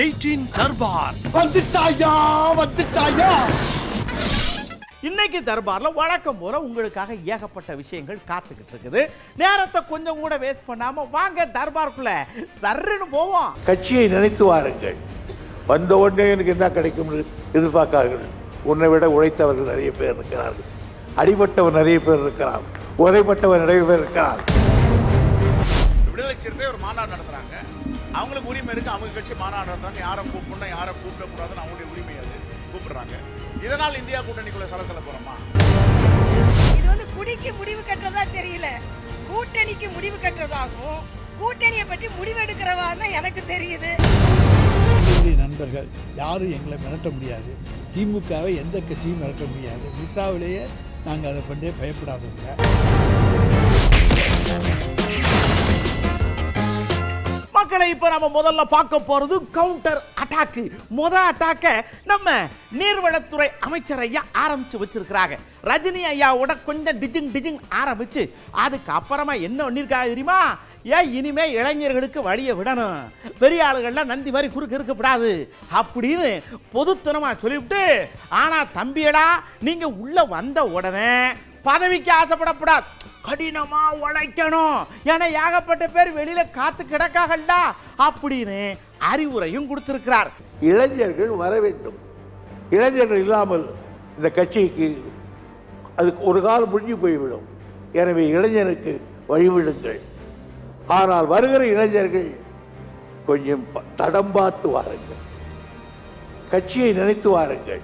Eighteen Darbar. வந்துட்டாயா வந்துட்டாயா? இன்னைக்கு தர்பார்ல வழக்கம் போல உங்களுக்காக ஏகப்பட்ட விஷயங்கள் காத்துக்கிட்டு இருக்குது. நேரத்தை கொஞ்சம் கூட வேஸ்ட் பண்ணாம வாங்க தர்பாருக்குள்ள. சர்ருன்னு போவோம். கட்சியை நினைத்து வாருங்கள். வந்த உடனே எனக்கு என்ன கிடைக்கும் எதிர்பார்க்கார்கள். உன்னை விட உழைத்தவர்கள் நிறைய பேர் இருக்கிறார்கள். அடிபட்டவர் நிறைய பேர் இருக்கிறார். உதைப்பட்டவர் நிறைய பேர் இருக்கிறார். விடுதலை சிறுத்தை ஒரு மாநாடு நடத்துறாங்க. அவங்களுக்கு உரிமை இருக்கு. அவங்க கட்சி மாநாடு நடத்துறாங்க யாரை கூப்பிடணும் யாரை கூப்பிடக்கூடாதுன்னு அவங்களுடைய உரிமை அது. கூப்பிடுறாங்க. இதனால் இந்தியா கூட்டணிக்குள்ள சலசல போறோமா இது வந்து குடிக்கு முடிவு கட்டுறதா தெரியல. கூட்டணிக்கு முடிவு கட்டுறதாகவும் கூட்டணியை பற்றி முடிவெடுக்கிறவா தான் எனக்கு தெரியுது. நண்பர்கள் யாரும் எங்களை மிரட்ட முடியாது. திமுகவை எந்த கட்சியும் மிரட்ட முடியாது. விசாவிலேயே நாங்கள் அதை பண்ணே பயப்படாதவங்க. மக்களை இப்போ நம்ம முதல்ல பார்க்க போகிறது கவுண்டர் அட்டாக்கு முத அட்டாக்க நம்ம நீர்வளத்துறை அமைச்சர் ஐயா ஆரம்பித்து வச்சிருக்கிறாங்க. ரஜினி ஐயாவோட கொஞ்சம் டிஜிங் டிஜிங் ஆரம்பித்து அதுக்கப்புறமா என்ன பண்ணியிருக்காங்க தெரியுமா? ஏன் இனிமே இளைஞர்களுக்கு வழியை விடணும். பெரிய ஆளுகள்லாம் நந்தி மாதிரி குறுக்கு இருக்கக்கூடாது அப்படின்னு பொதுத்தனமாக சொல்லிவிட்டு ஆனால் தம்பியடா நீங்கள் உள்ளே வந்த உடனே பதவிக்கு ஆசைப்படக்கூடாது கடினமாக உழைக்கணும். ஏன்னா ஏகப்பட்ட பேர் வெளியில் காத்து கிடக்காகல்ல அப்படின்னு அறிவுரையும் கொடுத்திருக்கிறார். இளைஞர்கள் வர வேண்டும். இளைஞர்கள் இல்லாமல் இந்த கட்சிக்கு அதுக்கு ஒரு காலம் முடிஞ்சு போய்விடும். எனவே இளைஞருக்கு வழிவிடுங்கள். ஆனால் வருகிற இளைஞர்கள் கொஞ்சம் தடம் பார்த்து வாருங்கள். கட்சியை நினைத்து வாருங்கள்.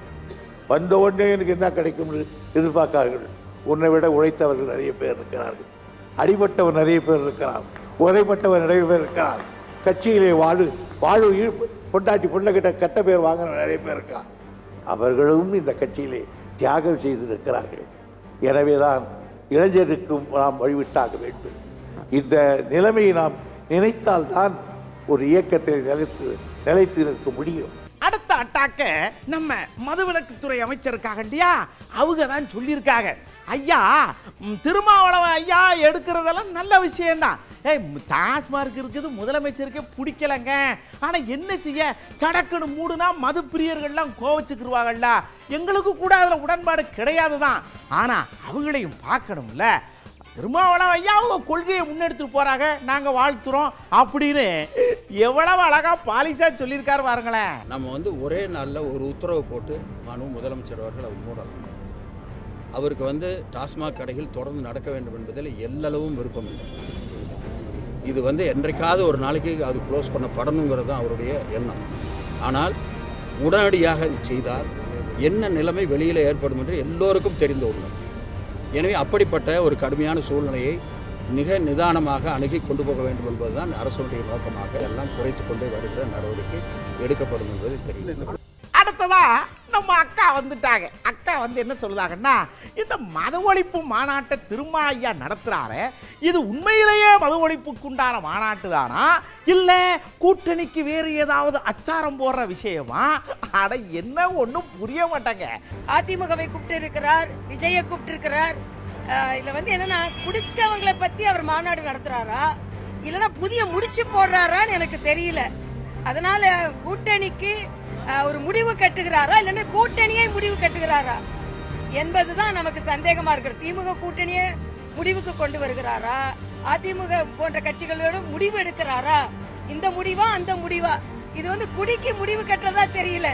வந்த உடனே எனக்கு என்ன கிடைக்கும்னு எதிர்பார்க்கார்கள் உன்னை விட உழைத்தவர்கள் நிறைய பேர் இருக்கிறார்கள். அடிபட்டவர் நிறைய பேர் இருக்கிறார். உதைப்பட்டவர் நிறைய பேர் இருக்கிறார். கட்சியிலே வாழு வாழு பொண்டாட்டி பொண்ணுக்கிட்ட கட்ட கெட்ட பேர் வாங்கின நிறைய பேர் இருக்கார். அவர்களும் இந்த கட்சியிலே தியாகம் செய்திருக்கிறார்கள். எனவேதான் இளைஞருக்கும் நாம் வழிவிட்டாக வேண்டும். இந்த நிலைமையை நாம் நினைத்தால்தான் ஒரு இயக்கத்தில் நிலைத்து நிலைத்து நிற்க முடியும். அடுத்த அட்டாக்க நம்ம மதுவிலக்குத்துறை அமைச்சருக்காக இல்லையா? அவங்க தான் சொல்லியிருக்காங்க. ஐயா திருமாவளவன் ஐயா எடுக்கிறதெல்லாம் நல்ல விஷயம்தான். ஏய் ம், டாஸ்மார்க் இருக்குது முதலமைச்சருக்கே பிடிக்கலங்க. ஆனால் என்ன செய்ய? சடக்குன்னு மூடுனா மது பிரியர்கள்லாம் கோவச்சுக்கிருவாங்கல்ல எங்களுக்கு கூட அதில் உடன்பாடு கிடையாது தான் ஆனால் அவங்களையும் பார்க்கணும்ல. திருமாவளவன் ஐயா அவங்க கொள்கையை முன்னெடுத்துட்டு போகிறாங்க நாங்கள் வாழ்த்துறோம் அப்படின்னு எவ்வளவு அழகாக பாலிசாக சொல்லியிருக்காரு பாருங்களேன். நம்ம வந்து ஒரே நாளில் ஒரு உத்தரவு போட்டு மனு முதலமைச்சர் அவர்கள் மூடலாம் அவருக்கு வந்து டாஸ்மாக் கடைகள் தொடர்ந்து நடக்க வேண்டும் என்பதில் எல்லளவும் விருப்பம் இல்லை. இது வந்து என்றைக்காவது ஒரு நாளைக்கு அது க்ளோஸ் பண்ணப்படணுங்கிறது தான் அவருடைய எண்ணம். ஆனால் உடனடியாக செய்தால் என்ன நிலைமை வெளியில் ஏற்படும் என்று எல்லோருக்கும் தெரிந்த ஒன்று எனவே அப்படிப்பட்ட ஒரு கடுமையான சூழ்நிலையை மிக நிதானமாக அணுகி கொண்டு போக வேண்டும் என்பதுதான் அரசுடைய நோக்கமாக எல்லாம் குறைத்து கொண்டே வருகிற நடவடிக்கை எடுக்கப்படும் என்பது தெரியும். தான் நம்ம அக்கா வந்துட்டாங்க. அக்கா வந்து என்ன சொல்லுதாங்கன்னா இந்த மது ஒழிப்பு மாநாட்டை திருமா ஐயா நடத்துகிறாரு இது உண்மையிலேயே மது ஒழிப்புக்குண்டான மாநாட்டு தானா இல்லை கூட்டணிக்கு வேறு ஏதாவது அச்சாரம் போடுற விஷயமா? அட என்ன ஒன்றும் புரிய மாட்டாங்க. அதிமுகவை கூப்பிட்டு இருக்கிறார் விஜயை கூப்பிட்டு இருக்கிறார் வந்து என்னன்னா குடிச்சவங்களை பற்றி அவர் மாநாடு நடத்துகிறாரா இல்லைன்னா புதிய முடிச்சு போடுறாரான்னு எனக்கு தெரியல. அதனால கூட்டணிக்கு ஒரு முடிவு கட்டுகிறாரா? இல்லைன்னா கூட்டணியை முடிவு கட்டுகிறாரா? என்பதுதான் நமக்கு சந்தேகமா இருக்கிறது திமுக கூட்டணியை முடிவுக்கு கொண்டு வருகிறாரா? அதிமுக போன்ற கட்சிகளோட முடிவு எடுக்கிறாரா? இந்த முடிவா அந்த முடிவா? இது வந்து குடிக்கு முடிவு கட்டுறதா தெரியல.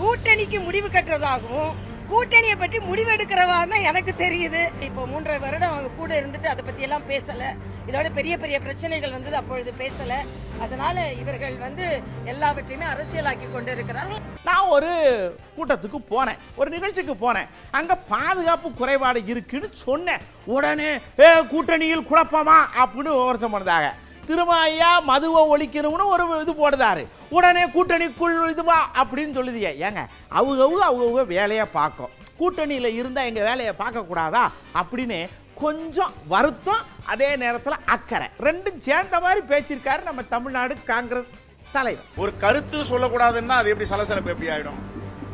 கூட்டணிக்கு முடிவு கட்டுறதாகவும் கூட்டணியை பற்றி முடிவெடுக்கிறவா தான் எனக்கு தெரியுது. இப்போ மூன்றரை வருடம் அவங்க கூட இருந்துட்டு அதை பத்தி எல்லாம் பேசல. இதோட பெரிய பெரிய பிரச்சனைகள் வந்தது அப்பொழுது பேசல. அதனால இவர்கள் வந்து எல்லாவற்றையுமே அரசியலாக்கி கொண்டு இருக்கிறார்கள் நான் ஒரு கூட்டத்துக்கு போனேன். ஒரு நிகழ்ச்சிக்கு போனேன். அங்க பாதுகாப்பு குறைபாடு இருக்குன்னு சொன்னேன். உடனே கூட்டணியில் குழப்பமா? அப்படின்னு விமர்சனம் பண்ணதாக. திரும்ப ஐயா மதுவை ஒழிக்கணும்னு ஒரு இது போடுதாரு. உடனே கூட்டணிக்குள் இதுவா அப்படின்னு சொல்லுதிய. ஏங்க அவங்க அவங்க வேலையை பார்க்கும். கூட்டணியில் இருந்தால் எங்கள் வேலையை பார்க்கக்கூடாதா அப்படின்னு கொஞ்சம் வருத்தம் அதே நேரத்தில் அக்கறை. ரெண்டும் சேர்ந்த மாதிரி பேசியிருக்காரு நம்ம தமிழ்நாடு காங்கிரஸ் தலைவர். ஒரு கருத்து சொல்லக்கூடாதுன்னா அது எப்படி சலசலப்பு எப்படி ஆகிடும்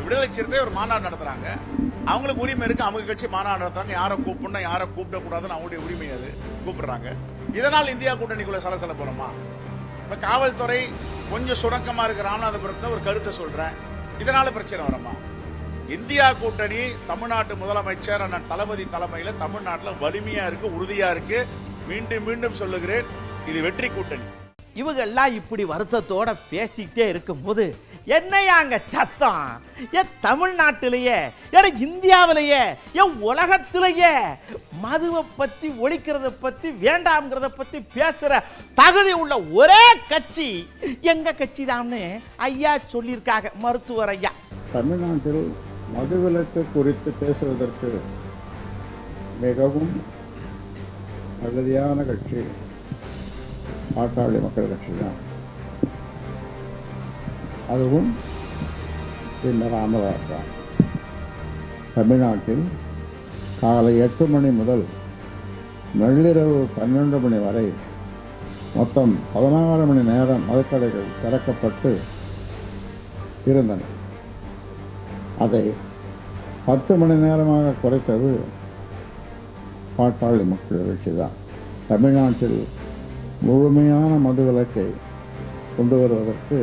விடுதலை சிறுத்தை ஒரு மாநாடு நடத்துகிறாங்க அவங்களுக்கு உரிமை இருக்குது அவங்க கட்சி மாநாடு நடத்துகிறாங்க யாரை கூப்பிடணும் யாரை கூப்பிடக்கூடாதுன்னு அவங்களுடைய உரிமை அது. கூப்பிடுறாங்க. இதனால் இந்தியா கூட்டணிக்குள்ள சலசல போறோமா இப்ப காவல்துறை கொஞ்சம் சுணக்கமா இருக்கு ராமநாதபுரத்துல ஒரு கருத்தை சொல்றேன். இதனால பிரச்சனை வரமா? இந்தியா கூட்டணி தமிழ்நாட்டு முதலமைச்சர் அண்ணன் தளபதி தலைமையில தமிழ்நாட்டுல வலிமையா இருக்கு உறுதியா இருக்கு. மீண்டும் மீண்டும் சொல்லுகிறேன் இது வெற்றி கூட்டணி. இவங்கெல்லாம் இப்படி வருத்தத்தோட பேசிக்கிட்டே இருக்கும்போது என்னையாங்க சத்தம்? ஏன் தமிழ்நாட்டிலேயே என இந்தியாவிலேயே என் உலகத்திலேயே மதுவை பத்தி ஒழிக்கிறத பத்தி வேண்டாம்ங்கிறத பத்தி பேசுகிற தகுதி உள்ள ஒரே கட்சி. எங்க கட்சி தான்னு ஐயா சொல்லியிருக்காங்க மருத்துவர் ஐயா. தமிழ்நாட்டில் மதுவிலக்கு குறித்து பேசுவதற்கு மிகவும் தகுதியான கட்சி. பாட்டாளி மக்கள் கட்சி தான் அதுவும் பின்னர் ராமதாஸ் தான் தமிழ்நாட்டில் காலை எட்டு மணி முதல் நள்ளிரவு பன்னெண்டு மணி வரை மொத்தம் பதினாறு மணி நேரம் மதுக்கடைகள் திறக்கப்பட்டு இருந்தன. அதை பத்து மணி நேரமாக குறைத்தது பாட்டாளி மக்கள் கட்சி தான் தமிழ்நாட்டில் முழுமையான மது விலக்கை கொண்டு வருவதற்கு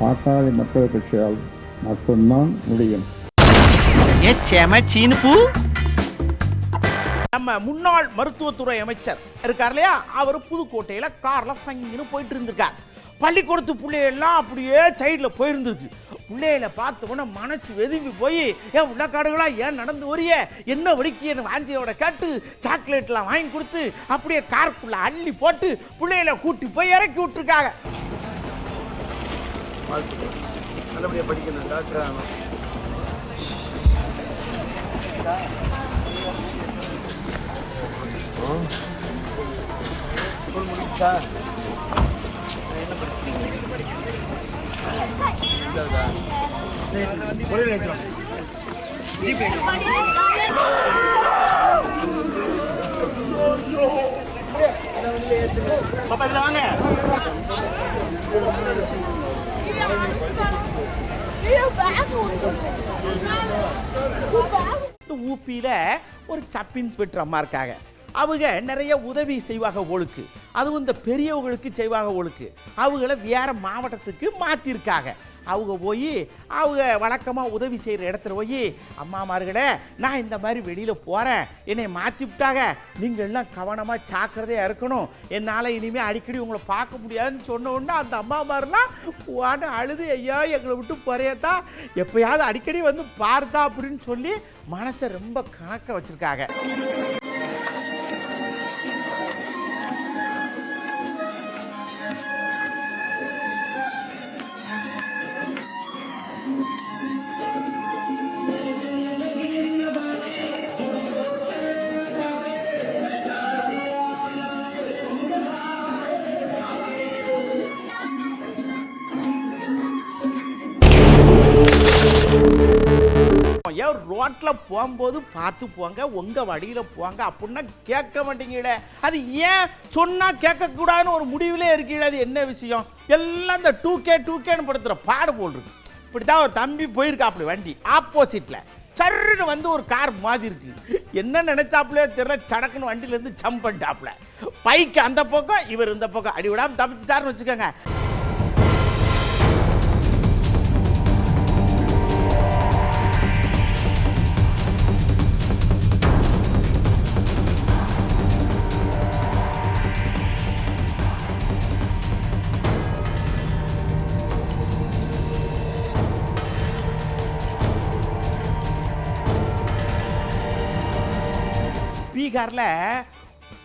பாட்டாளி மக்கள் கட்சியால் மட்டும்தான் முடியும். நம்ம முன்னாள் மருத்துவத்துறை அமைச்சர் இருக்கார் இல்லையா? அவர் புதுக்கோட்டையில கார்ல சங்கின்னு போயிட்டு இருந்திருக்கார். பள்ளிக்கூடத்து பிள்ளையெல்லாம் அப்படியே சைடில் போயிருந்திருக்கு. பிள்ளைகளை பார்த்த உடனே மனசு வெதும்பி போய் ஏன் உள்ளக்காடுகளா? ஏன் நடந்து வரிய என்ன வலிக்கியன்னு வாஞ்சியோட கேட்டு சாக்லேட்லாம் வாங்கி கொடுத்து அப்படியே காருக்குள்ள அள்ளி போட்டு பிள்ளையில கூட்டி போய் இறக்கி விட்டுருக்காங்க. நல்லபடியா படிக்கணும் டாக்டர் ஆகணும். ஸ்கூல் முடிச்சா என்ன படிக்கிறீங்க பாப்பா இதுல வாங்க ஊப்பியில் ஒரு சப் இன்ஸ்பெக்டர் அம்மா இருக்காங்க. அவங்க நிறைய உதவி செய்வாங்க ஒழுக்கு. அதுவும் இந்த பெரியவங்களுக்கு செய்வாங்க ஒழுக்கு. அவங்கள வேறு மாவட்டத்துக்கு மாற்றிருக்காங்க அவங்க போய் அவங்க வழக்கமாக உதவி செய்கிற இடத்துல போய் அம்மாமார்களே நான் இந்த மாதிரி வெளியில் போகிறேன் என்னை மாற்றி விட்டாங்க. நீங்கள் எல்லாம் கவனமாக சாக்கிரதையாக இருக்கணும். என்னால் இனிமேல் அடிக்கடி உங்களை பார்க்க முடியாதுன்னு சொன்ன உடனே அந்த அம்மாமாரெலாம் வான்னு அழுது ஐயா எங்களை விட்டு போறியதா எப்பயாவது அடிக்கடி வந்து பார்த்தா அப்படின்னு சொல்லி மனசை ரொம்ப கணக்க வச்சுருக்காங்க. ஏன் ரோட்ல போகும்போது பார்த்து போங்க உங்க வழியில போங்க அப்படின்னா கேட்க மாட்டீங்களே. அது ஏன் சொன்னால் கேட்கக்கூடாதுன்னு ஒரு முடிவிலே இருக்கீங்களே அது என்ன விஷயம்? எல்லாம் இந்த டூ கே டூ கேன்னு படுத்துகிற பாடு போல் இப்படி இப்படித்தான் ஒரு தம்பி போயிருக்கா அப்படி வண்டி ஆப்போசிட்ல சர்ன்னு வந்து ஒரு கார் மாதிரி இருக்கு. என்ன நினைச்சாப்புல தெரியல சடக்குன்னு வண்டியில இருந்து ஜம்ப் பண்ணிட்டாப்புல. பைக்கு அந்த பக்கம் இவர் இந்த பக்கம். அடி விடாம தப்பிச்சிட்டாருன்னு வச்சுக்கோங்க. பீகாரில்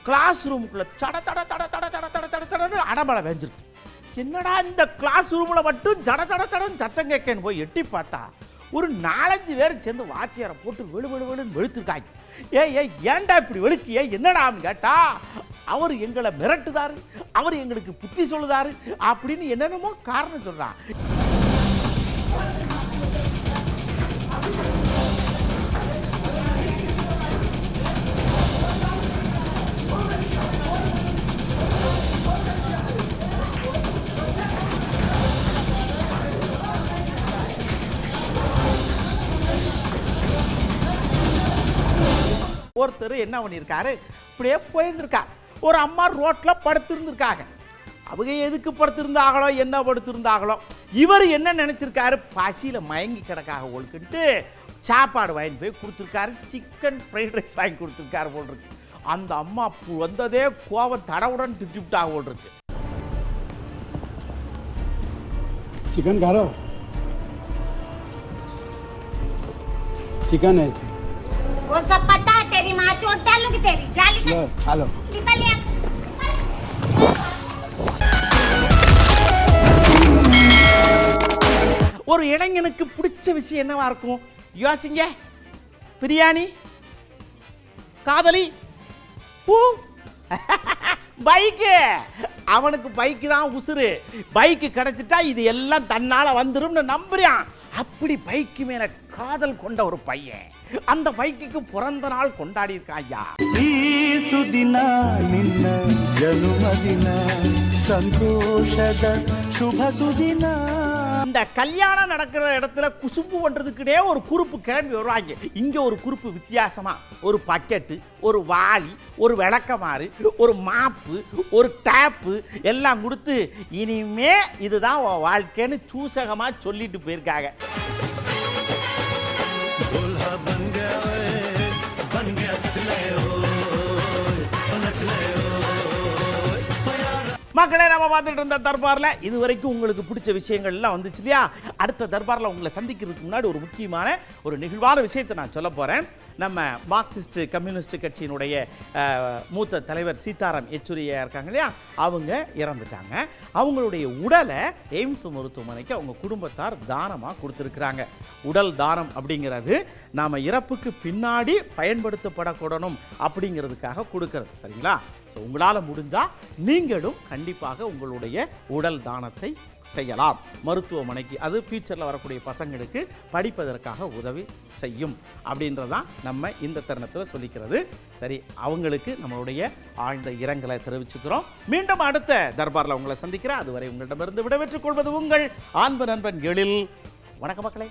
கிளாஸ் ரூமுக்குள்ளே சட தட தட தட தட தட தட தடன்னு அடமலை வெஞ்சிருக்கு. என்னடா இந்த கிளாஸ் ரூமில் மட்டும் ஜட தட தடன்னு சத்தம் கேட்கன்னு போய் எட்டி பார்த்தா ஒரு நாலஞ்சு பேர் சேர்ந்து வாத்தியாரை போட்டு வெளு வெளு வெளுன்னு வெளுத்துருக்காங்க. ஏ ஏ ஏன்டா இப்படி வெளுக்கிய? என்னடா அப்படின்னு கேட்டா அவர் எங்களை மிரட்டுதாரு அவர் எங்களுக்கு புத்தி சொல்லுதாரு அப்படின்னு என்னென்னமோ காரணம் சொல்கிறான் ஒருத்தர் என்ன பண்ணியிருக்காரு இப்படியே போயிருந்திருக்கார் ஒரு அம்மா ரோட்டில் படுத்திருந்திருக்காங்க அவங்க எதுக்கு படுத்திருந்தாங்களோ என்ன படுத்திருந்தாங்களோ இவர் என்ன நினச்சிருக்காரு பசியில் மயங்கி கிடக்காக ஒழுக்குன்ட்டு சாப்பாடு வாங்கி போய் கொடுத்துருக்காரு சிக்கன் ஃப்ரைட் ரைஸ் வாங்கி கொடுத்துருக்காரு போல் இருக்கு அந்த அம்மா பு- வந்ததே கோவம் தடவுடன் திட்டிவிட்டாக போல் இருக்கு चिकन खा रहे हो चिकन है वो सब માં ચોટ ડાલ કે તેરી? ચાલી લે હાલો. નિકલ લે. ஒரு இளைஞனுக்கு பிடிச்ச விஷயம் என்னவா இருக்கும்? யோசிங்க. பிரியாணி காதலி பூ. பைக்கு. அவனுக்கு பைக்கு தான் உசுறு. பைக்கு கிடைச்சிட்டா இது எல்லாம் தன்னால் வந்துடும்னு நம்புறான். அப்படி பைக்கு மேலே காதல் கொண்ட ஒரு பையன். அந்த பைக்குக்கு பிறந்த நாள் கொண்டாடி இருக்கான் ஐயா ಈ ಸುದಿನ ನಿನ್ನ ಜನುಮದಿನ ಸಂತೋಷದ ಶುಭ ಸುದಿನ இந்த கல்யாணம் நடக்கிற இடத்துல குசும்பு பண்றதுக்குனே ஒரு குறுப்பு கிளம்பி வருவாங்க இங்க ஒரு குறுப்பு வித்தியாசமா ஒரு பக்கெட்டு ஒரு வாளி ஒரு விளக்கமாறு ஒரு மாப்பு ஒரு டேப்பு எல்லாம் கொடுத்து இனிமே இதுதான் உன் வாழ்க்கைன்னு சூசகமா சொல்லிட்டு போயிருக்காங்க மக்களே நம்ம பார்த்துட்டு இருந்த தர்பாரில் இது வரைக்கும் உங்களுக்கு பிடிச்ச விஷயங்கள்லாம் வந்துச்சு இல்லையா? அடுத்த தர்பாரில் உங்களை சந்திக்கிறதுக்கு முன்னாடி ஒரு முக்கியமான ஒரு நிகழ்வான விஷயத்தை நான் சொல்ல போகிறேன் நம்ம மார்க்சிஸ்ட் கம்யூனிஸ்ட் கட்சியினுடைய மூத்த தலைவர் சீதாராம் யெச்சூரியா இருக்காங்க இல்லையா? அவங்க இறந்துட்டாங்க. அவங்களுடைய உடலை எய்ம்ஸ் மருத்துவமனைக்கு அவங்க குடும்பத்தார் தானமாக கொடுத்துருக்குறாங்க. உடல் தானம் அப்படிங்கிறது நாம் இறப்புக்கு பின்னாடி பயன்படுத்தப்படக்கூடணும் அப்படிங்கிறதுக்காக கொடுக்கறது. சரிங்களா? ஸோ உங்களால் முடிஞ்சால் நீங்களும் கண்டிப்பாக உங்களுடைய உடல் தானத்தை செய்யலாம். மருத்துவமனைக்கு அது ஃபியூச்சரில் வரக்கூடிய பசங்களுக்கு படிப்பதற்காக உதவி செய்யும் அப்படின்றதான் நம்ம இந்த தருணத்தில் சொல்லிக்கிறது. சரி அவங்களுக்கு நம்மளுடைய ஆழ்ந்த இரங்கலை தெரிவிச்சுக்கிறோம். மீண்டும் அடுத்த தர்பாரில் உங்களை சந்திக்கிறேன். அதுவரை உங்களிடமிருந்து விடைபெற்றுக் கொள்வது உங்கள் ஆண்பு நண்பன் எழில். வணக்க மக்களே.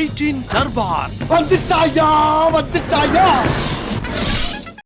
எயிட்டீன் தர்பார். வந்துட்டாயா வந்துட்டாயா?